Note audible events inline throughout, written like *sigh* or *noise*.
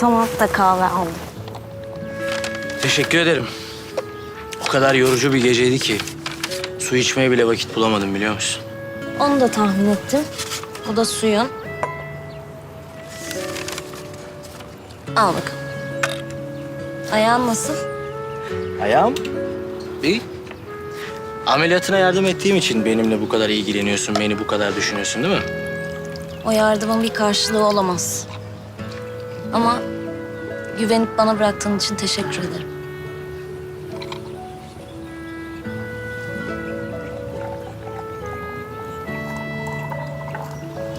Sana da kahve aldım. Teşekkür ederim. O kadar yorucu bir geceydi ki su içmeye bile vakit bulamadım biliyor musun? Onu da tahmin ettim. Bu da suyun. Al bakalım. Ayağın nasıl? Ayağım iyi. Ameliyatına yardım ettiğim için benimle bu kadar ilgileniyorsun, beni bu kadar düşünüyorsun değil mi? O yardımın bir karşılığı olamaz. Ama güvenip bana bıraktığın için teşekkür ederim.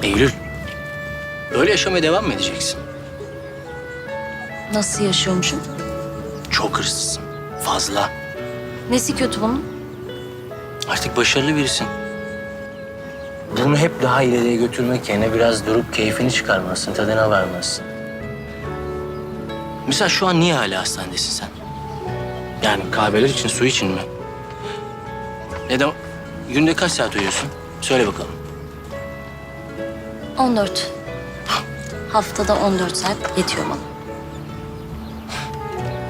Eylül, böyle yaşamaya devam mı edeceksin? Nasıl yaşıyormuşum? Çok hırslısın, fazla. Nesi kötü bunun? Artık başarılı birisin. Bunu hep daha ileriye götürmek yerine biraz durup keyfini çıkarmalısın, tadına varmalısın. Mesela şu an niye hala hastanedesin sen? Yani kahveler için, su için mi? Neden? Günde kaç saat uyuyorsun? Söyle bakalım. 14. Haftada 14 saat yetiyor bana.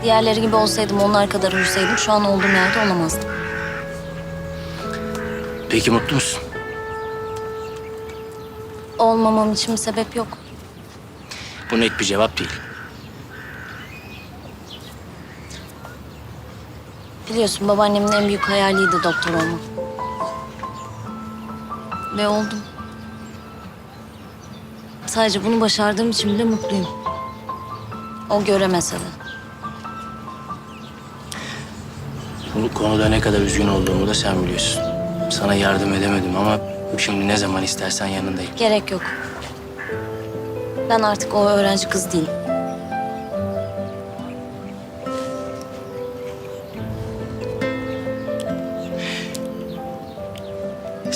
Diğerleri gibi olsaydım, onlar kadar uyusaydım şu an olduğum yerde olamazdım. Peki mutlu musun? Olmamam için bir sebep yok. Bu net bir cevap değil. Biliyorsun babaannemin en büyük hayaliydi doktor olmak. Ve oldum. Sadece bunu başardığım için bile mutluyum. O göremese de. Bu konuda ne kadar üzgün olduğumu da sen biliyorsun. Sana yardım edemedim ama şimdi ne zaman istersen yanındayım. Gerek yok. Ben artık o öğrenci kız değilim.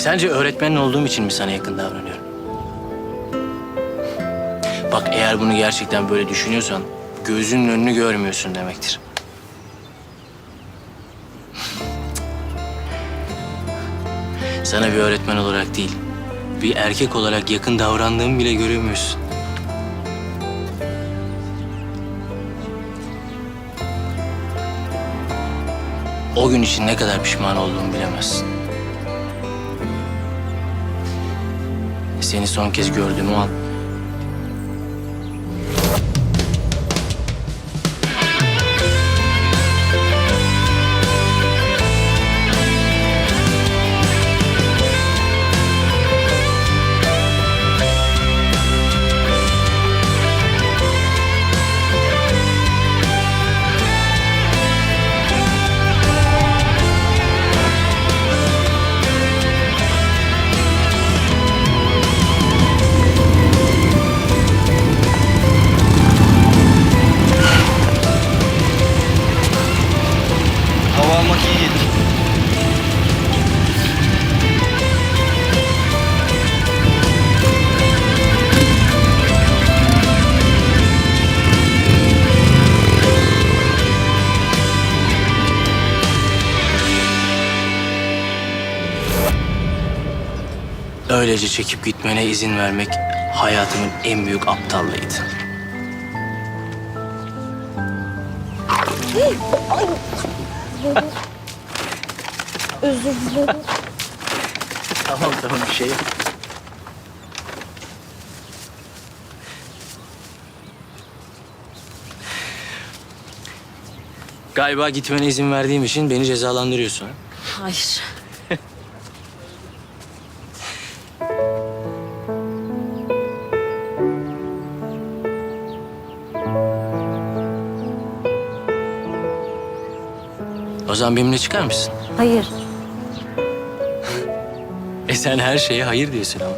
Sence öğretmenin olduğum için mi sana yakın davranıyorum? Bak eğer bunu gerçekten böyle düşünüyorsan gözünün önünü görmüyorsun demektir. Sana bir öğretmen olarak değil, bir erkek olarak yakın davrandığımı bile göremiyorsun. O gün için ne kadar pişman olduğumu bilemezsin. Seni son kez gördüğüm o an öylece çekip gitmene izin vermek hayatımın en büyük aptallığıydı. Özür dilerim. Tamam tamam bir şey yok. Galiba gitmene izin verdiğim için beni cezalandırıyorsun. ha? Hayır. O zaman benimle çıkar mısın? Hayır. *laughs* E sen her şeye hayır diyorsun ama.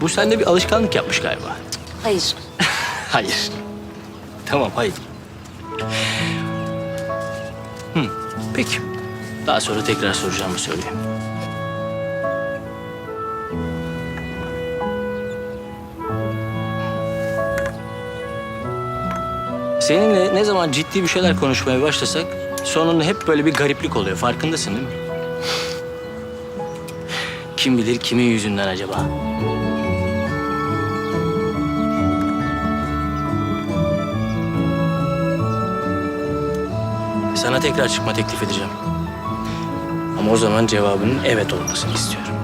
Bu sende bir alışkanlık yapmış galiba. Hayır. *laughs* Hayır. Tamam, hayır. Hı, peki. Daha sonra tekrar soracağımı söyleyeyim. Seninle ne zaman ciddi bir şeyler konuşmaya başlasak sonunda hep böyle bir gariplik oluyor. Farkındasın değil mi? Kim bilir kimin yüzünden acaba? Sana tekrar çıkma teklif edeceğim. Ama o zaman cevabının evet olmasını istiyorum.